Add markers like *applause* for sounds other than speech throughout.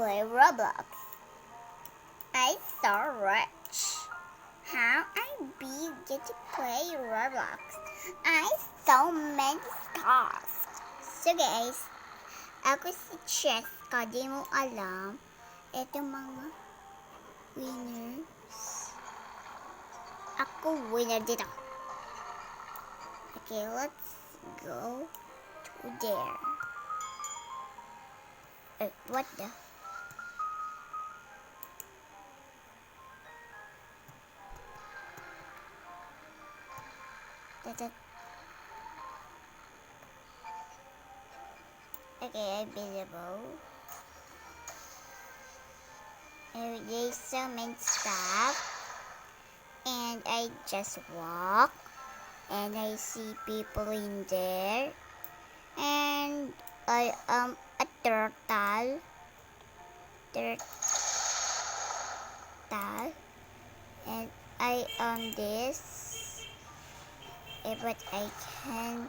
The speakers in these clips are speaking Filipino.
play Roblox. I so rich. How I be get to play Roblox? I so many stars. So guys, ako si Cheska, di mo alam. Ito mga winners. Ako winner dito. Okay, let's go to there. Uh, what the? Okay, available. Uh, there's so many stuff. And I just walk. And I see people in there. And I am a turtle. Turtle. And I am this. Eh, but I can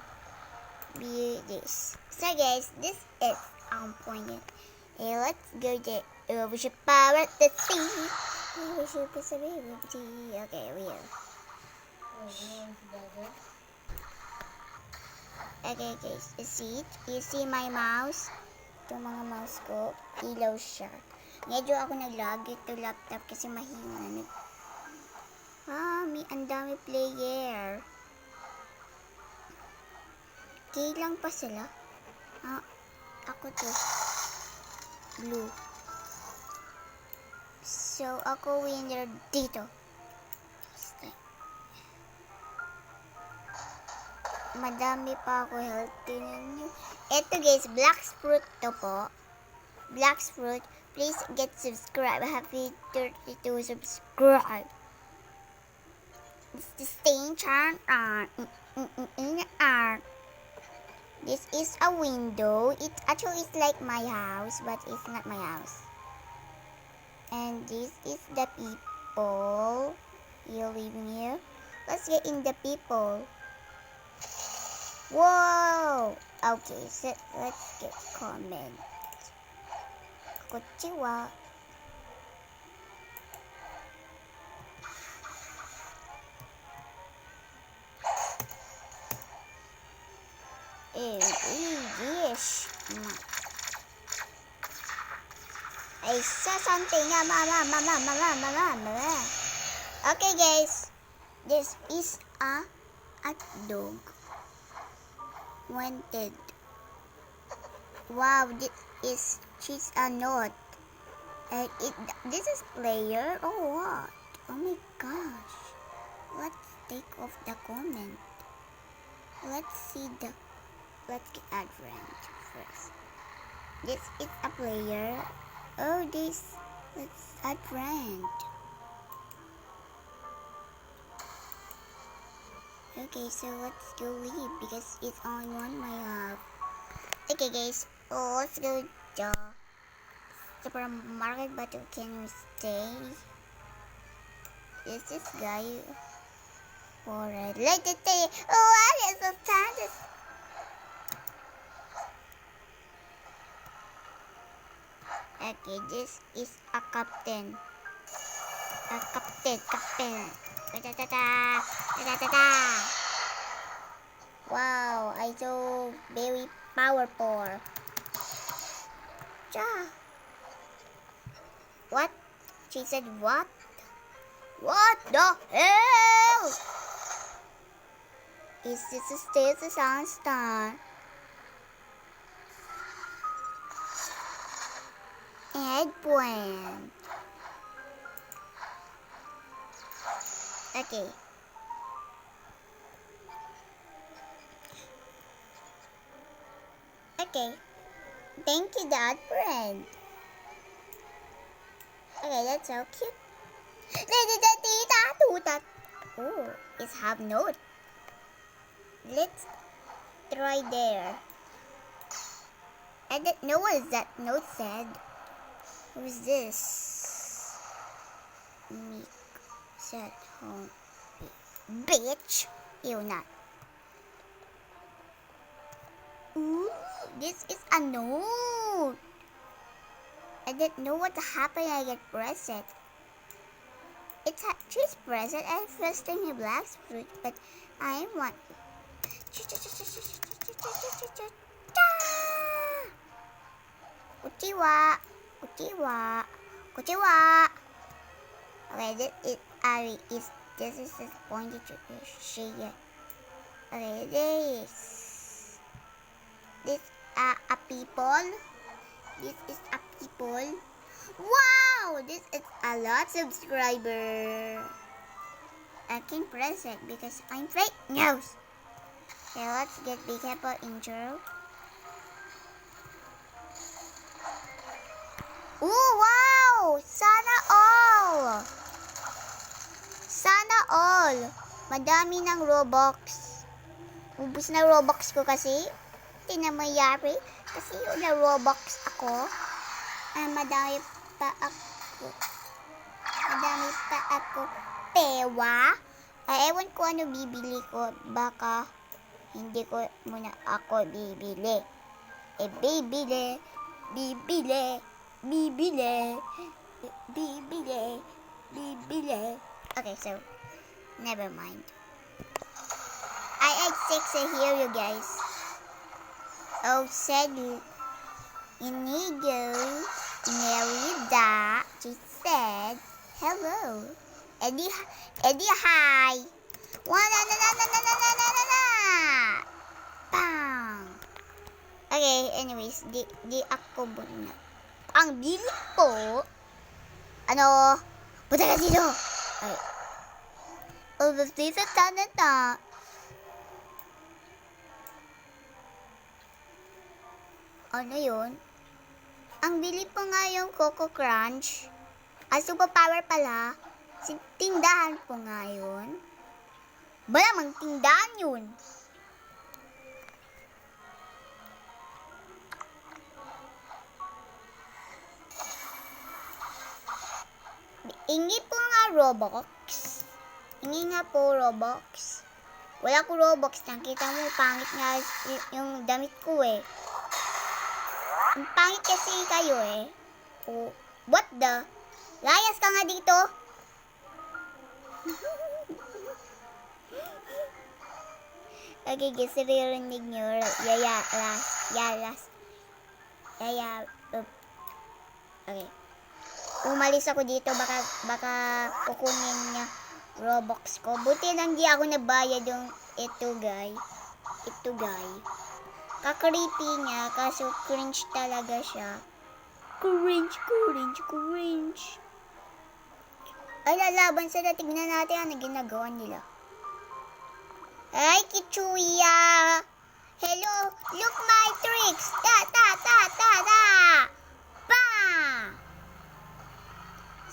be this. So guys, this is on point. Hey, let's go. Uh, we should power the sea. We should be so Okay, we are. Okay guys, you see it? You see my mouse? Itong mga mouse ko, ilaw siya. Medyo ako nag-lag ito laptop kasi mahina. Ah, may ang dami player. Okay lang pa sila. Ah, ako to. Blue. So, ako winner dito. Madami pa ako healthy ninyo. Ito guys, black fruit to po. Black fruit. Please get subscribe. Happy 32 subscribe. It's the stain charm on. In art. This is a window. It actually is like my house, but it's not my house. And this is the people. You living here. Let's get in the people. Whoa! Okay, so let's get comment. Konnichiwa. Yes. Mm. I saw something. Okay, guys. This is a hot dog. Wanted. Wow, this is she's a note. And it this is player or what? Oh my gosh. Let's take off the comment. Let's see the let's get friend first. This is a player. Oh this let's add friend. Okay, so let's go leave because it's only one my uh Okay guys, oh, let's go to supermarket but can we stay? Is this guy alright? Let it stay. Oh what is the status? Okay, this is a captain. A captain, captain. Da da da da da da. Wow, I so very powerful. Ja. What? She said what? What the hell? Is this a status on star? Eggplant. Okay. Okay. Thank you, Dad friend. Okay, that's so cute. Oh, it's have note. Let's try there. I don't know what that note said. Who's this? Meek said home. Bitch! You not. Ooh, this is a note. I didn't know what happened. I get present. It's a cheese present and first thing he blacks fruit, but I want. Uchiwa, uchiwa, uchiwa. Okay, this is Ari. Is this is the point that you see it? Okay, this this uh, a people. This is a people. Wow, this is a lot subscriber. I can press it because I'm fake news. Okay, let's get big apple intro. Oh, wow! Sana all! Sana all! Madami ng Robux. Ubus na Robux ko kasi. Hindi na mayari. Kasi yun na Robux ako. Ay, madami pa ako. Madami pa ako. Pewa. Ay, ewan ko ano bibili ko. Baka hindi ko muna ako bibili. Eh, bibili. Bibili. Bibili. Bibili. Bibili. Okay, so, never mind. I ate six hear you guys. Oh, said Inigo, Merida, she said, hello. Eddie, Eddie, hi. One, na, na, na, na, na, na, na, na, na. Bang. Okay, anyways, di, di ako muna. Ang bili po, ano, punta ka dito. Ay. Oh, dito, ta, na. Ano yun? Ang bili pa nga yung Coco Crunch. Ah, superpower pala. Tindahan po nga yun. Malamang tindahan yun. Ingi po nga Robux. Ingi nga po Robux. Wala ko Robux. Nakita mo, pangit nga yung damit ko eh. Ang pangit kasi kayo eh. Oh, what the? Layas ka nga dito. *laughs* okay, guys, naririnig nyo. Yaya, las, yalas. Yaya, up. Okay. Umalis ako dito, baka, baka kukunin niya Robux ko. Buti lang di ako nabayad yung ito, guy. Ito, guy. Kakreepy niya, kaso cringe talaga siya. Cringe, cringe, cringe. Ay, lalaban sila. Tignan natin ano ginagawa nila. Ay, Kichuya! Hello, look my tricks! Ta, ta, ta, ta, ta! Pa!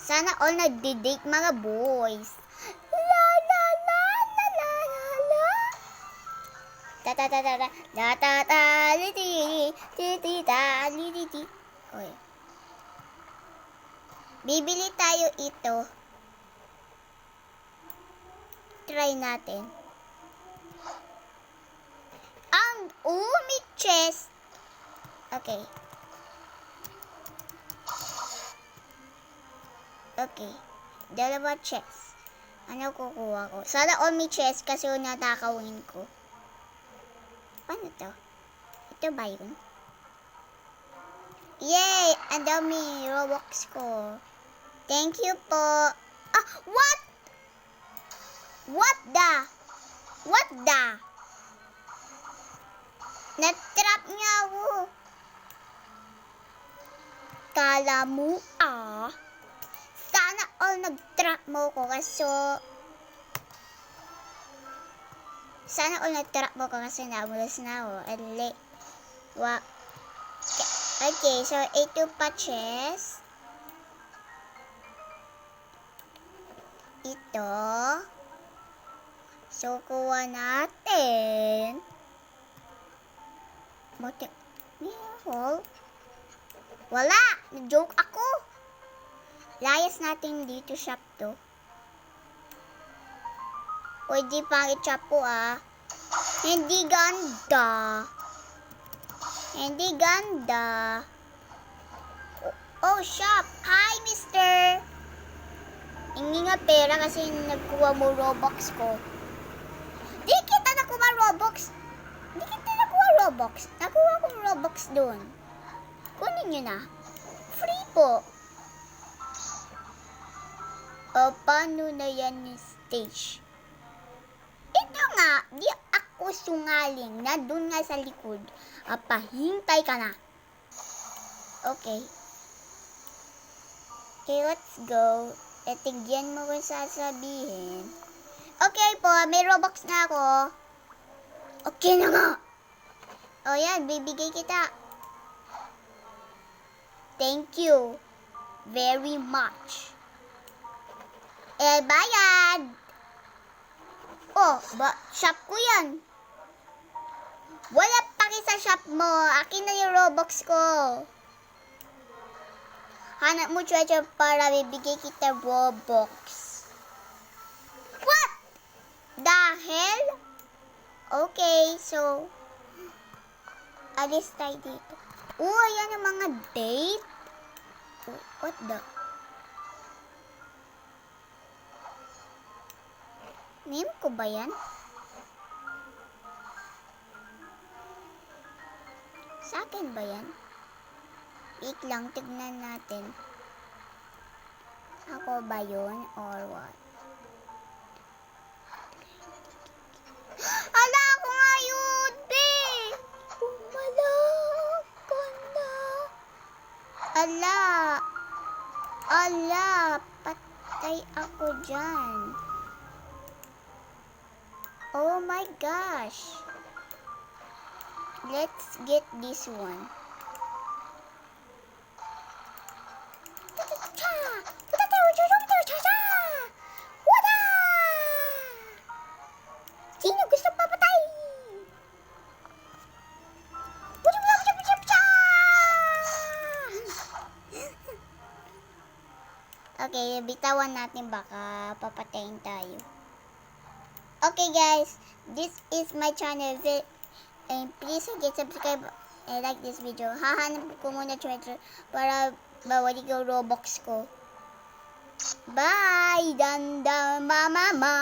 Sana all nagdi-date mga boys. La, la, la, la, la, la, la. Ta ta ta ta ta ta ta ta li ti ti ti ta li ti ti. Okay. Bibili tayo ito. Try natin. Ang umi chest. Okay. Okay. Dalawa chest. Ano kukuha ko? Sana umi chest kasi yung natakawin ko. Paano to? Ito ba yun? Yay! Ang dami Robux ko. Thank you po. Ah, what? What the? What the? Natrap niya ako. Kala mo, ah. All nag-trap mo ko kaso sana all nag-trap mo ko kasi namulas na ako. Ali. Wa. Okay, so ito pa chest. Ito. So, kuha natin. Buti. Meron. Wala! Nag-joke ako. Layas natin dito shop to. Pwede pang i-chop po ah. Hindi ganda. Hindi ganda. Oh, shop. Hi, mister. Hingi nga pera kasi nagkuha mo Robux ko. Di kita nakuha Robux. Di kita nakuha Robux. Nakuha ko Robux doon. Kunin nyo na. Free po. O, paano na yan ni stage? Ito nga, di ako sungaling na doon nga sa likod. Apahintay ka na. Okay. Okay, let's go. E, tigyan mo kung sasabihin. Okay po, may Robux na ako. Okay na nga. O yan, bibigay kita. Thank you very much. Eh, bayad. Oh, ba, shop ko yan. Wala paki sa shop mo. Akin na yung Robux ko. Hanap mo treasure para bibigay kita Robux. What? Hell? Okay, so... Alis tayo dito. Oh, ayan ang mga date. What the? Name ko ba yan? Sa akin ba yan? Wait lang, tignan natin. Ako ba yun or what? Ala, ako nga yun, be! Umalak ka na. Ala! Ala! Patay ako dyan. Oh my gosh! Let's get this one. Sino gusto papatay? Okay, bitawan natin baka papatayin tayo. Okay guys, this is my channel. And please hit subscribe and like this video. Hahanap ko muna treasure para bawali ko Robux ko. Bye! Danda mama ma.